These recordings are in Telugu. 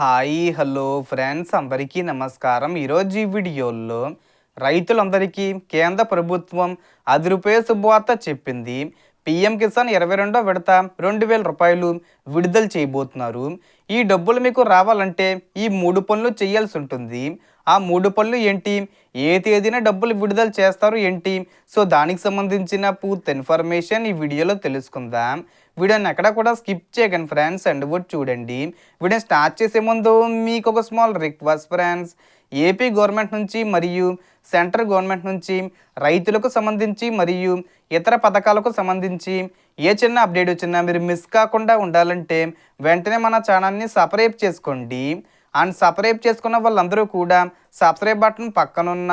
Hi hello friends. అందరికీ నమస్కారం. ఈరోజు ఈ వీడియోలో రైతులందరికీ కేంద్ర ప్రభుత్వం అది రూపాయ శుభవార్త చెప్పింది. పిఎం కిసాన్ ఇరవై రెండో విడత రెండు వేల రూపాయలు విడుదల చేయబోతున్నారు. ఈ డబ్బులు మీకు రావాలంటే ఈ మూడు పనులు చేయాల్సి ఉంటుంది. ఆ మూడు పనులు ఏంటి? ఏ తేదీన డబ్బులు విడుదల చేస్తారు ఏంటి? సో దానికి సంబంధించిన పూర్తి ఇన్ఫర్మేషన్ ఈ వీడియోలో తెలుసుకుందాం. వీడియోని ఎక్కడ కూడా స్కిప్ చేయకండి ఫ్రెండ్స్. అండ్ కూడా చూడండి. వీడియో స్టార్ట్ చేసే ముందు మీకు ఒక small request friends. AP government నుంచి మరియు సెంట్రల్ గవర్నమెంట్ నుంచి రైతులకు సంబంధించి మరియు ఇతర పథకాలకు సంబంధించి ఏ చిన్న అప్డేట్ వచ్చినా మీరు మిస్ కాకుండా ఉండాలంటే వెంటనే మన ఛానల్ని సపరేట్ చేసుకోండి. అండ్ సబ్స్క్రైబ్ చేసుకున్న వాళ్ళందరూ కూడా సబ్స్క్రైబ్ బటన్ పక్కనున్న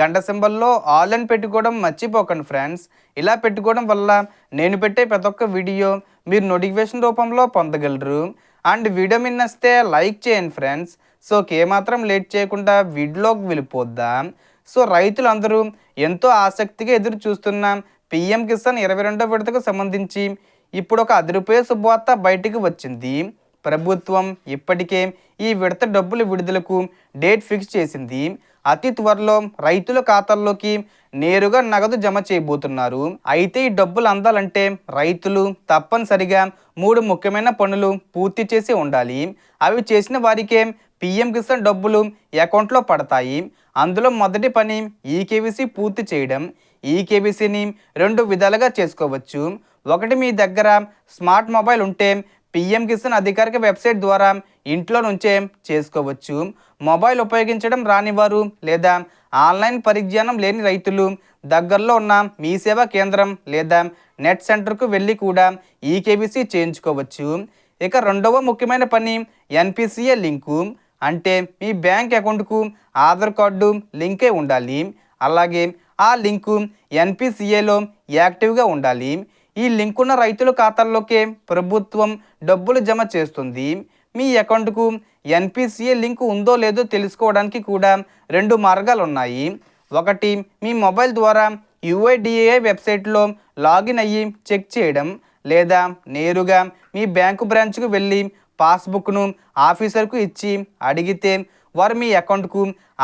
గంట సింబల్లో ఆల్ అని పెట్టుకోవడం మర్చిపోకండి ఫ్రెండ్స్. ఇలా పెట్టుకోవడం వల్ల నేను పెట్టే ప్రతి ఒక్క వీడియో మీరు నోటిఫికేషన్ రూపంలో పొందగలరు. అండ్ వీడియో మీద నచ్చితే లైక్ చేయండి ఫ్రెండ్స్. సో ఏమాత్రం లేట్ చేయకుండా వీడియోకి వెళ్ళిపోద్దాం. సో రైతులందరూ ఎంతో ఆసక్తిగా ఎదురు చూస్తున్న పిఎం కిసాన్ ఇరవై రెండో విడతకు సంబంధించి ఇప్పుడు ఒక అది రూపాయ శుభవార్త బయటికి వచ్చింది. ప్రభుత్వం ఇప్పటికే ఈ విడత డబ్బుల విడుదలకు డేట్ ఫిక్స్ చేసింది. అతి త్వరలో రైతుల ఖాతాల్లోకి నేరుగా నగదు జమ చేయబోతున్నారు. అయితే ఈ డబ్బులు అందాలంటే రైతులు తప్పనిసరిగా మూడు ముఖ్యమైన పనులు పూర్తి చేసి ఉండాలి. అవి చేసిన వారికే పిఎం కిసాన్ డబ్బులు అకౌంట్లో పడతాయి. అందులో మొదటి పని ఈకేవీసీ పూర్తి చేయడం. ఈకేవీసీని రెండు విధాలుగా చేసుకోవచ్చు. ఒకటి మీ దగ్గర స్మార్ట్ మొబైల్ ఉంటే పిఎం కిసాన్ అధికారిక వెబ్సైట్ ద్వారా ఇంట్లో నుంచే చేసుకోవచ్చు. మొబైల్ ఉపయోగించడం రానివారు లేదా ఆన్లైన్ పరిజ్ఞానం లేని రైతులు దగ్గరలో ఉన్న మీ సేవా కేంద్రం లేదా నెట్ సెంటర్కు వెళ్ళి కూడా ఈకేబీసీ చేయించుకోవచ్చు. ఇక రెండవ ముఖ్యమైన పని ఎన్పిసిఏ లింకు. అంటే మీ బ్యాంక్ అకౌంట్కు ఆధార్ కార్డు లింకే ఉండాలి. అలాగే ఆ లింకు ఎన్పిసిఏలో యాక్టివ్గా ఉండాలి. ఈ లింక్ ఉన్న రైతుల ఖాతాల్లోకే ప్రభుత్వం డబ్బులు జమ చేస్తుంది. మీ అకౌంట్కు ఎన్పిసిఏ లింక్ ఉందో లేదో తెలుసుకోవడానికి కూడా రెండు మార్గాలు ఉన్నాయి ఒకటి మీ మొబైల్ ద్వారా U I D A I వెబ్సైట్లో లాగిన్ అయ్యి చెక్ చేయడం లేదా నేరుగా మీ బ్యాంకు బ్రాంచ్కు వెళ్ళి పాస్బుక్ను ఆఫీసర్కు ఇచ్చి అడిగితే వారు మీ అకౌంట్కు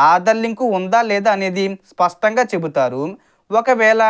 ఆధార్ లింకు ఉందా లేదా అనేది స్పష్టంగా చెబుతారు. ఒకవేళ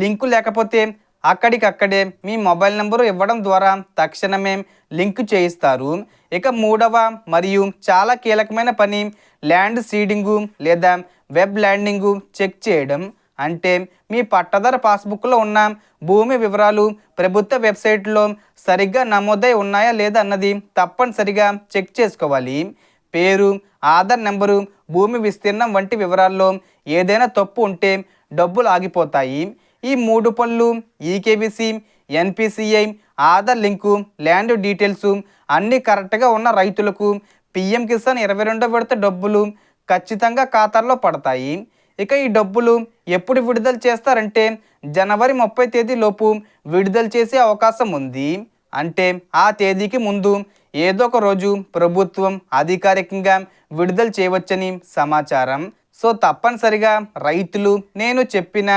లింకు లేకపోతే అక్కడికక్కడే మీ మొబైల్ నెంబరు ఇవ్వడం ద్వారా తక్షణమే లింక్ చేయిస్తారు. ఇక మూడవ మరియు చాలా కీలకమైన పని ల్యాండ్ సీడింగు లేదా వెబ్ ల్యాండింగు చెక్ చేయడం. అంటే మీ పట్టదార పాస్బుక్లో ఉన్న భూమి వివరాలు ప్రభుత్వ వెబ్సైట్లో సరిగ్గా నమోదై ఉన్నాయా లేదా అన్నది తప్పనిసరిగా చెక్ చేసుకోవాలి. పేరు ఆధార్ నెంబరు భూమి విస్తీర్ణం వంటి వివరాల్లో ఏదైనా తప్పు ఉంటే డబ్బులు ఆగిపోతాయి. ఈ మూడు పనులు ఈకేబీసీ NPCI Aadhaar link land details అన్నీ కరెక్ట్గా ఉన్న రైతులకు పిఎం కిసాన్ ఇరవై రెండో విడత డబ్బులు ఖచ్చితంగా ఖాతాల్లో పడతాయి. ఇక ఈ డబ్బులు ఎప్పుడు విడుదల చేస్తారంటే జనవరి ముప్పై తేదీ లోపు విడుదల చేసే అవకాశం ఉంది. అంటే ఆ తేదీకి ముందు ఏదో ఒక రోజు ప్రభుత్వం అధికారికంగా విడుదల చేయవచ్చని సమాచారం. సో తప్పనిసరిగా రైతులు నేను చెప్పిన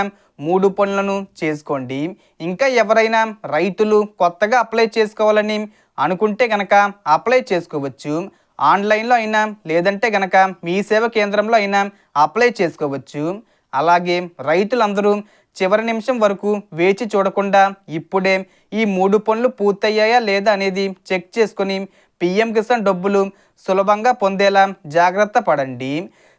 మూడు పనులను చేసుకోండి. ఇంకా ఎవరైనా రైతులు కొత్తగా అప్లై చేసుకోవాలని అనుకుంటే కనుక అప్లై చేసుకోవచ్చు. ఆన్లైన్లో అయినా లేదంటే కనుక మీ సేవ కేంద్రంలో అయినా అప్లై చేసుకోవచ్చు. అలాగే రైతులందరూ చివరి నిమిషం వరకు వేచి చూడకుండా ఇప్పుడే ఈ మూడు పనులు పూర్తయ్యాయా లేదా అనేది చెక్ చేసుకొని పిఎం కిసాన్ డబ్బులు సులభంగా పొందేలా జాగ్రత్త పడండి.